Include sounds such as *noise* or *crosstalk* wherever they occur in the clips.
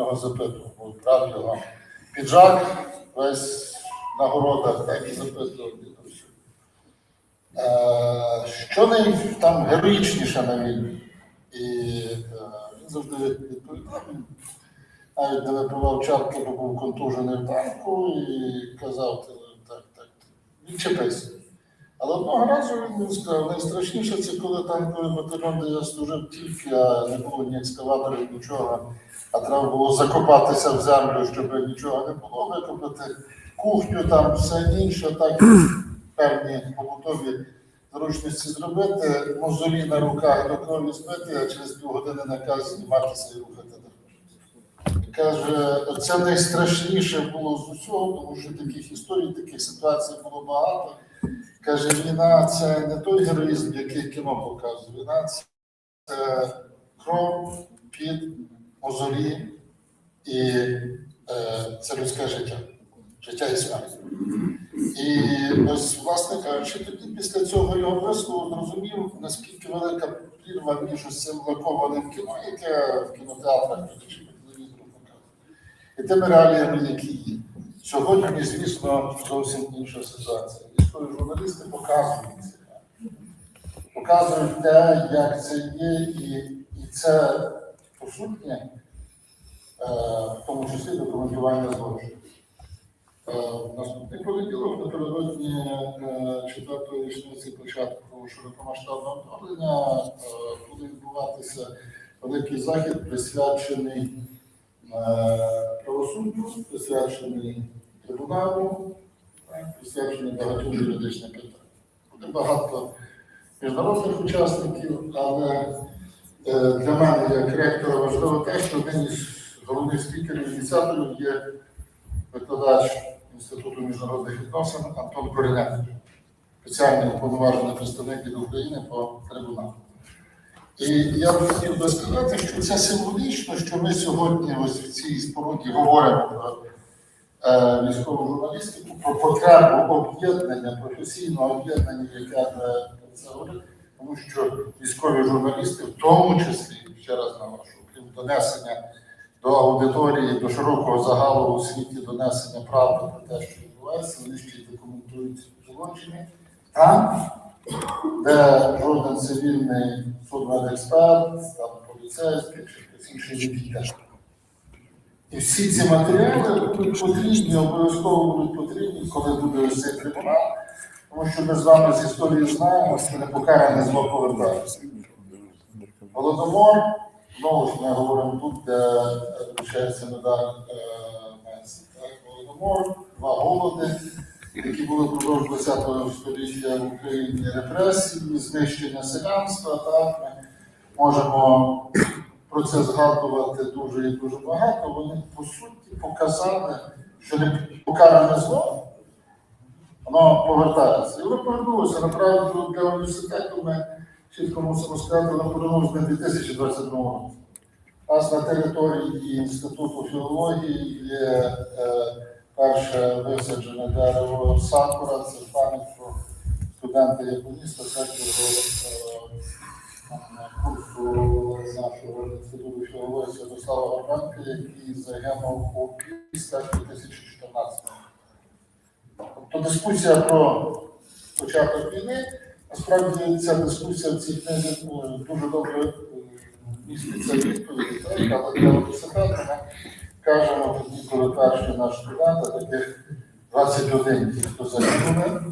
нього запитував, брав його піджак, весь на городах, так і запитував. Е, Що най там героїчніше на війні? І е, він завжди відповідав. Навіть не випивав чарки, бо був контужений в танку і казав, так, так, відчепися. Але одного разу він сказав, найстрашніше це коли танковий батальйон, де я служив тільки, а не було ні екскаваторів, нічого, а треба було закопатися в землю, щоб нічого не було, викопати кухню, там все інше, так *clears throat* певні побутові зручності зробити, мозолі на руках до крові збити, а через півгодини наказ зніматися і рухати. Каже, це найстрашніше було з усього, тому що таких історій, таких ситуацій було багато. Каже, війна це не той героїзм, який кіно показує. Війна це кров, під, мозолі і е, це людське життя, життя і смерть. І ось, власне кажучи, тоді після цього його вислову зрозумів, наскільки велика прірва між цим лакованим кіно, яке в кінотеатрах і тими реаліями, які є. Сьогодні, звісно, зовсім інша ситуація. Військові журналісти показують це. Показують те, як це є, і, і це е, в тому числі документування злочину. Е, Наступний понеділок напередодні е, четвертої річниці початку широкомасштабного вторгнення е, буде відбуватися великий захід, присвячений е, правосуддю, присвячений трибуналу, е, присвячений багатьом юридичним питанням. Буде багато міжнародних учасників, але е, для мене як ректора важливо те, що один із головних спікерів ініціаторів є викладач Інституту міжнародних відносин Антон Коріненко, спеціальний уповноважений представник від України по трибуналу. І я б хотів би сказати, що це символічно, що ми сьогодні ось в цій споруді говоримо про е, військову журналістику, про потребу об'єднання, професійного об'єднання, яке ми це говорить, тому що військові журналісти, в тому числі, ще раз наголошу, крім донесення до аудиторії, до широкого загалу у світі донесення правди про те, що відбувається, вони ще й документують злочини. Там, де жоден цивільний судмедексперт, там поліцейський чи хтось інший не піде. І всі ці матеріали будуть потрібні, обов'язково будуть потрібні, коли буде ось цей трибунал, тому що ми з вами з історії знаємо, що непокаране зло повертається. Голодомор, знову ж ми говоримо тут, де е, медаль е, Менсі. Голодомор, два голоди, які були впродовж ХХ століття в Україні, репресії, знищення селянства. Так, ми можемо про це згадувати дуже і дуже багато. Вони по суті показали, що непокаране зло. Воно повертається. І воно повернулося. Направді для університету ми чітко мусимо сказати, воно повернулося на 2022 році. У нас на території Інституту філології є е, перше висаджене дерево сакура, це пам'ять про студента яконіста третього е, курсу нашого інституту філології Святослава Горбанка, який загинув у після 2014 року. Тобто дискусія про початок війни, насправді ця дискусія в цій книзі ну, дуже добре е, міститься відповіді, так? але для університету ми кажемо тоді, коли перший наш студент, а таких 21 ті, хто загинули,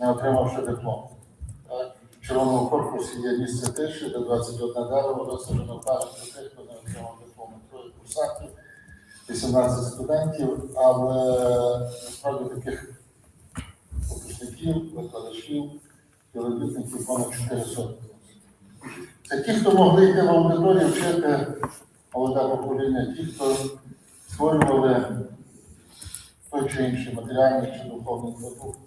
не отримавши диплом. Так? В червоному корпусі є місце тиші, де 21 дерево висаджено про тих, хто не отримав диплом. Троє курсантів, 18 студентів, але насправді таких випускників, викладачів, співробітників понад 4 сотні. Це ті, хто могли йти в аудиторію вчити молоде покоління, ті, хто створювали той чи інший матеріальний чи духовний продукт.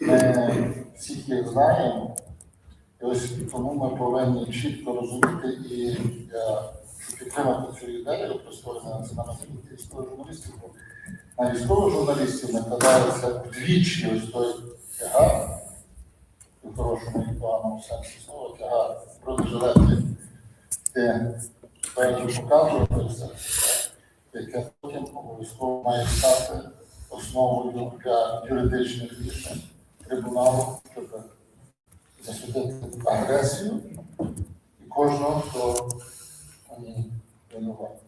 Ми всіх їх знаємо, і ось тому ми повинні чітко розуміти і е, підтримати цю ідею про створення національної журналістики. На військових журналістів накладається вдвічі ось той тягар, хорошому і поганому сенсі слова, тягар бронежилети, де показувати все. яке потім обов'язково має стати основою для юридичних рішень трибуналу, щоб засудити агресію і кожного, хто ній винуватий.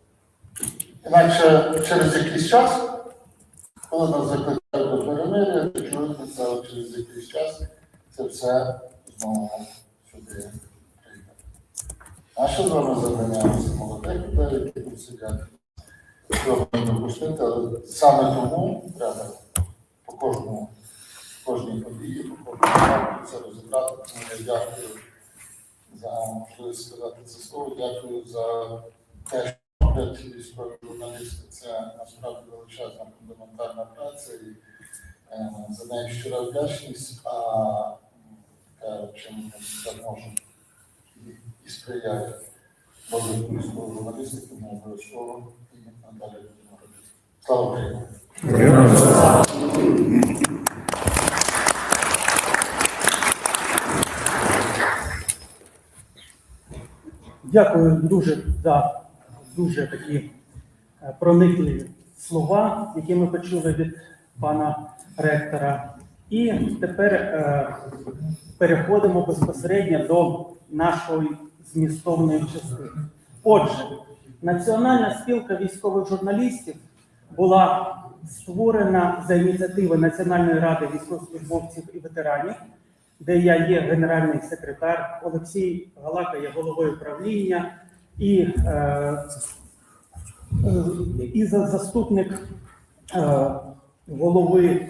Інакше через якийсь час, коли нас закликають до перемир'я, то це через якийсь час, це все знову сюди прийде. Наше з вами завдання це молодих людей, які тут сидять, цього не допустити, але саме тому треба по кожному, кожній події, по кожному факту це розібрати. Тому я дякую за можливість сказати це слово. Дякую за те, що роблять військові журналісти. Це насправді величезна фундаментальна праця і е, за неї щира вдячність, ми допоможемо і, сприяє розвитку журналістики, ми обов'язково і надалі будемо робити. Слава Україні! Дякую дуже за дуже такі е, проникливі слова, які ми почули від пана ректора. І тепер е, переходимо безпосередньо до нашої змістовної частини. Отже, Національна спілка військових журналістів була створена за ініціативи Національної ради військовослужбовців і ветеранів, де я є генеральний секретар, Олексій Галака є головою правління і, е, е, і за- заступник е, голови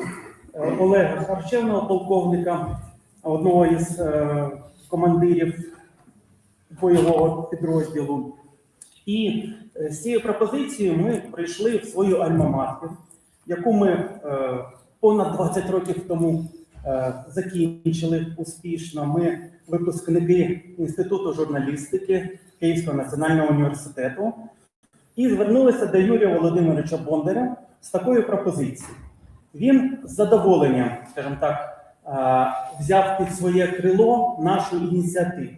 Олега Харчевного, полковника, одного із е, командирів бойового підрозділу. І е, з цією пропозицією ми прийшли в свою альма-матер, яку ми е, понад 20 років тому е, закінчили успішно. Ми випускники Інституту журналістики Київського національного університету і звернулися до Юрія Володимировича Бондаря з такою пропозицією. Він з задоволенням, скажімо так, е, взяв під своє крило нашу ініціативу.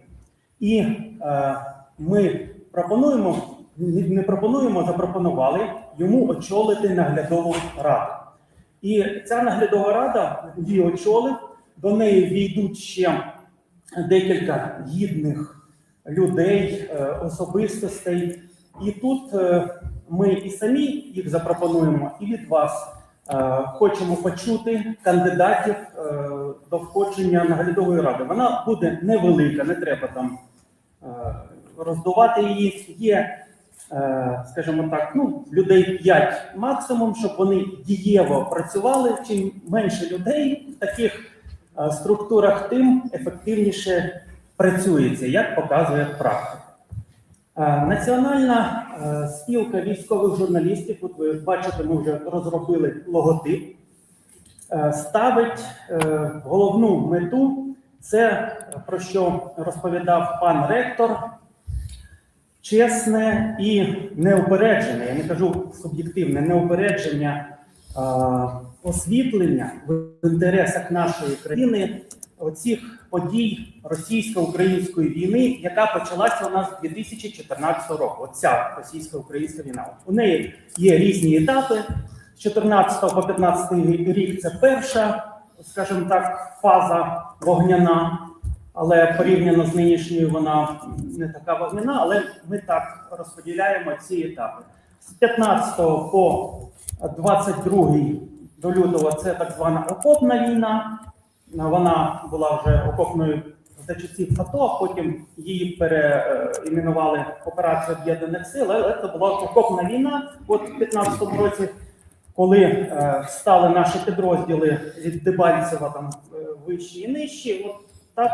І е, ми пропонуємо, не пропонуємо, запропонували йому очолити наглядову раду. І ця наглядова рада її очолив, до неї війдуть ще декілька гідних людей, е, особистостей. І тут ми і самі їх запропонуємо, і від вас хочемо почути кандидатів е, до входження наглядової ради. Вона буде невелика, не треба там е, роздувати її. Є, е, скажімо так, ну, людей 5 максимум, щоб вони дієво працювали. Чим менше людей в таких е, структурах, тим ефективніше працюється, як показує практика. Е, Національна е, спілка військових журналістів, от ви бачите, ми вже розробили логотип, е, ставить головну мету це про що розповідав пан ректор. Чесне і неупереджене, я не кажу суб'єктивне, неупередження освітлення в інтересах нашої країни оцих подій російсько-української війни, яка почалася у нас 2014 року. Оця російсько-українська війна. У неї є різні етапи. З 14 по 15 рік це перша, скажімо так, фаза вогняна, але порівняно з нинішньою вона не така вогняна, але ми так розподіляємо ці етапи. З 15 по 22 до лютого це так звана окопна війна. Вона була вже окопною за часів АТО, потім її переіменували операцію об'єднаних сил, але це була окопна війна. От у 15-му році, коли е, стали наші підрозділи від Дебальцева там е, вищі і нижчі, от так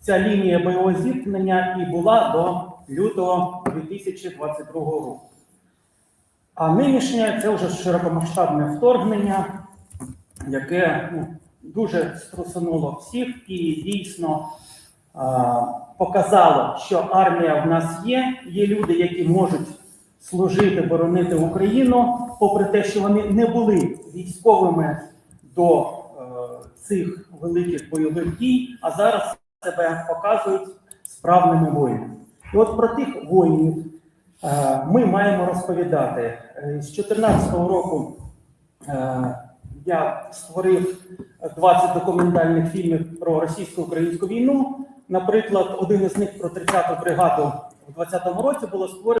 ця лінія бойового зіткнення і була до лютого 2022 року. А нинішнє це вже широкомасштабне вторгнення, яке ну, дуже струсануло всіх і дійсно показало, що армія в нас є. Є люди, які можуть служити, боронити Україну, попри те, що вони не були військовими до е, цих великих бойових дій, а зараз себе показують справними воїнами. І от про тих воїнів, Е, Ми маємо розповідати. Е, З 2014 року я створив 20 документальних фільмів про російсько-українську війну. Наприклад, один із них про 30-ту бригаду у 2020 році було створено.